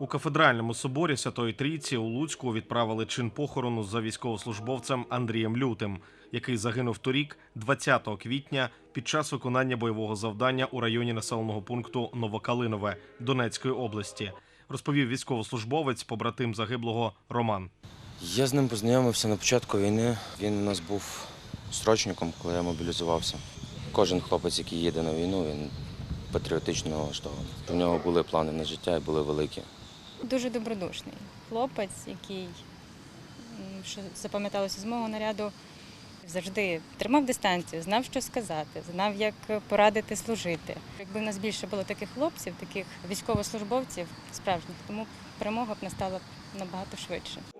У кафедральному соборі Святої Трійці у Луцьку відправили чин похорону за військовослужбовцем Андрієм Лютим, який загинув торік, 20 квітня, під час виконання бойового завдання у районі населеного пункту Новокалинове Донецької області. Розповів військовослужбовець, побратим загиблого Роман. Я з ним познайомився на початку війни. Він у нас був срочником, коли я мобілізувався. Кожен хлопець, який їде на війну, він патріотично налаштований. У нього були плани на життя і були великі. Дуже добродушний хлопець, який що запам'яталося з мого наряду, завжди тримав дистанцію, знав, що сказати, знав, як порадити служити. Якби в нас більше було таких хлопців, таких військовослужбовців справжніх, тому перемога б настала набагато швидше.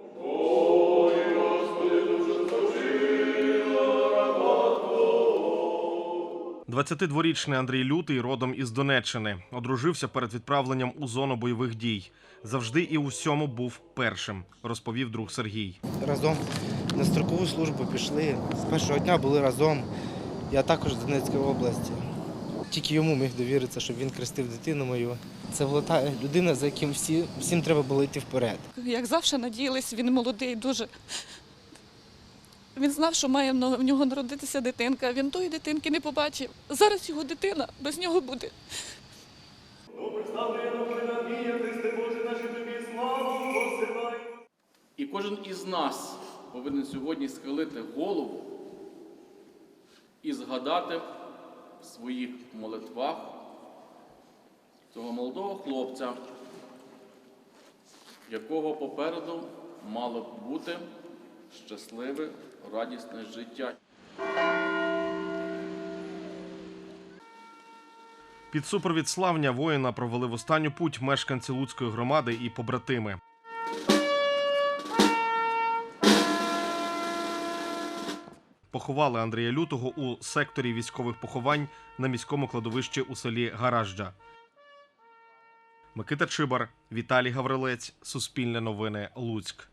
22-річний Андрій Лютий родом із Донеччини. Одружився перед відправленням у зону бойових дій. Завжди і у всьому був першим, розповів друг Сергій. разом на строкову службу пішли. З першого дня були разом. Я також з Донецької області. Тільки йому міг довіритися, щоб він хрестив дитину мою. Це була та людина, за яким всі, всім треба було йти вперед. Як завжди надіялись, він молодий, дуже. Він знав, що має в нього народитися дитинка. Він тої дитинки не побачив. Зараз його дитина без нього буде. І кожен із нас повинен сьогодні схилити голову і згадати в своїх молитвах цього молодого хлопця, якого попереду мало б бути щасливе, радісне життя. Під супровід славня воїна провели в останню путь мешканці Луцької громади і побратими. Поховали Андрія Лютого у секторі військових поховань на міському кладовищі у селі Гаражджа. Микита Чибар, Віталій Гаврилець, Суспільне новини, Луцьк.